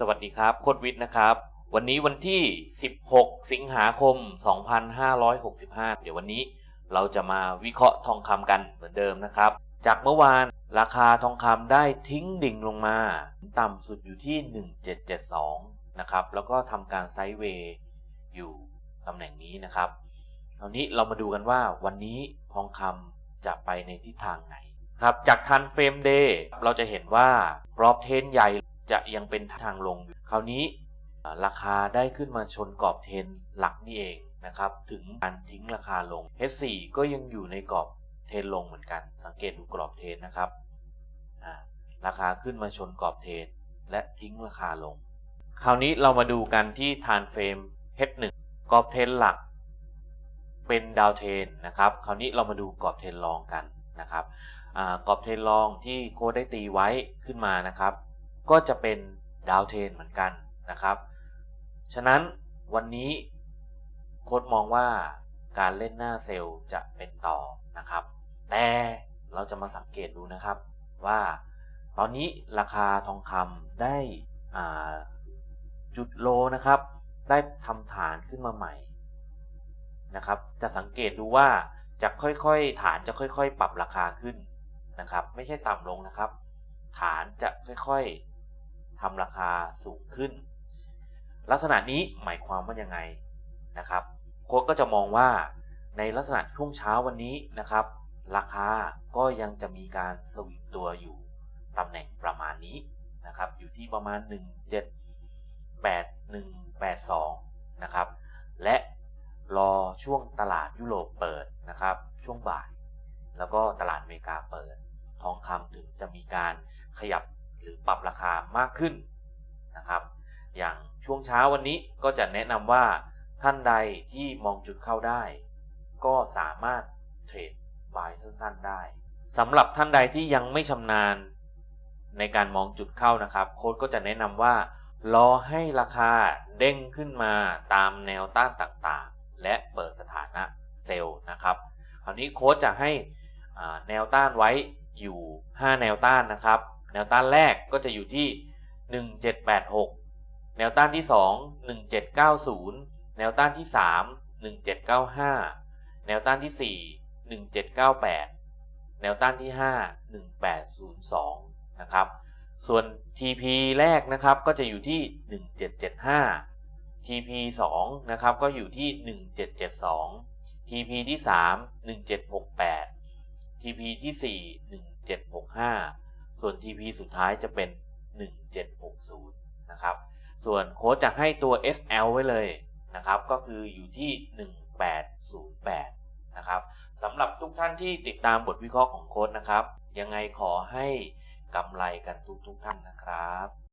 สวัสดีครับ โคดวิทย์นะครับ วันนี้วันที่ 16 สิงหาคม 2565 เดี๋ยววันนี้เราจะมาวิเคราะห์ทองคำกันเหมือนเดิมนะครับ จากเมื่อวานราคาทองคำได้ทิ้งดิ่งลงมา ต่ำสุดอยู่ที่ 1772 นะครับ แล้วก็ทำการไซด์เวย์อยู่ตำแหน่งนี้นะครับคราวนี้เรามาดูกันว่าวันนี้ทองคำจะไปในทิศทางไหนครับ จากทันเฟรมเดย์เราจะเห็นว่ากรอบเทนใหญ่ จะยังเป็นทางลงอยู่คราวนี้ราคาได้ขึ้นมาชนกรอบเทนหลักนี่เองนะครับ ถึงการทิ้งราคาลง H4 ก็ยังอยู่ในกรอบเทนลงเหมือนกัน สังเกตดูกรอบเทนนะครับ ราคาขึ้นมาชนกรอบเทนและทิ้งราคาลง คราวนี้เรามาดูกันที่ทานเฟรม H1 กรอบเทนหลัก เป็นดาวเทนนะครับ คราวนี้เรามาดูกรอบเทนรองกันนะครับกรอบเทนรองที่โค้ดได้ตีไว้ขึ้นมานะครับ ก็จะเป็นดาวเทนเหมือนกันนะครับ ฉะนั้นวันนี้โค้ดมองว่าการเล่นหน้าเซลล์จะเป็นต่อนะครับ แต่เราจะมาสังเกตดูนะครับว่าตอนนี้ราคาทองคำได้จุดโลนะครับ ได้ทำฐานขึ้นมาใหม่นะครับ จะสังเกตดูว่าจะค่อยๆ ฐานจะค่อยๆ ปรับราคาขึ้นนะครับ ไม่ใช่ต่ำลงนะครับ ฐานจะค่อยๆ ทำราคาสูงขึ้น ลักษณะนี้หมายความว่ายังไงนะครับโค้ดก็จะมองว่าในลักษณะช่วงเช้าวันนี้นะครับ ราคาก็ยังจะมีการสวิงตัวอยู่ตำแหน่งประมาณนี้นะครับ อยู่ที่ประมาณ 178 182 นะครับ และรอช่วงตลาดยุโรปเปิดนะครับ ช่วงบ่าย แล้วก็ตลาดอเมริกาเปิด ทองคำถึงจะมีการขยับ หรือปรับราคามากขึ้นนะครับ อย่างช่วงเช้าวันนี้ก็จะแนะนำว่าท่านใดที่มองจุดเข้าได้ ก็สามารถเทรดบายสั้นๆได้สำหรับท่านใดที่ยังไม่ชำนาญในการมองจุดเข้านะครับ โค้ดก็จะแนะนำว่ารอให้ราคาเด้งขึ้นมาตามแนวต้านต่างๆ และเปิดสถานะเซลล์นะครับคราวนี้โค้ดจะให้แนวต้านไว้อยู่ 5 แนวต้านนะครับ แนวต้านแรกก็จะอยู่ที่ 1786 แนวต้านที่ 2 1790 แนวต้านที่ 3 1795 แนวต้านที่ 4 1798 แนวต้านที่ 5 1802 นะครับ ส่วน TP แรกนะครับก็จะอยู่ที่ 1775 TP 2นะครับก็อยู่ที่ 1772 TP ที่ 3 1768 TP ที่ 4 1765 ส่วน TP สุดท้ายจะเป็น 1760 นะครับ ส่วนโค้ดจะให้ตัว SL ไว้เลยนะครับ ก็คืออยู่ที่ 1808 นะครับสำหรับทุกท่านที่ติดตามบทวิเคราะห์ของโค้ดนะครับ ยังไงขอให้กำไรกันทุกทุกท่านนะครับ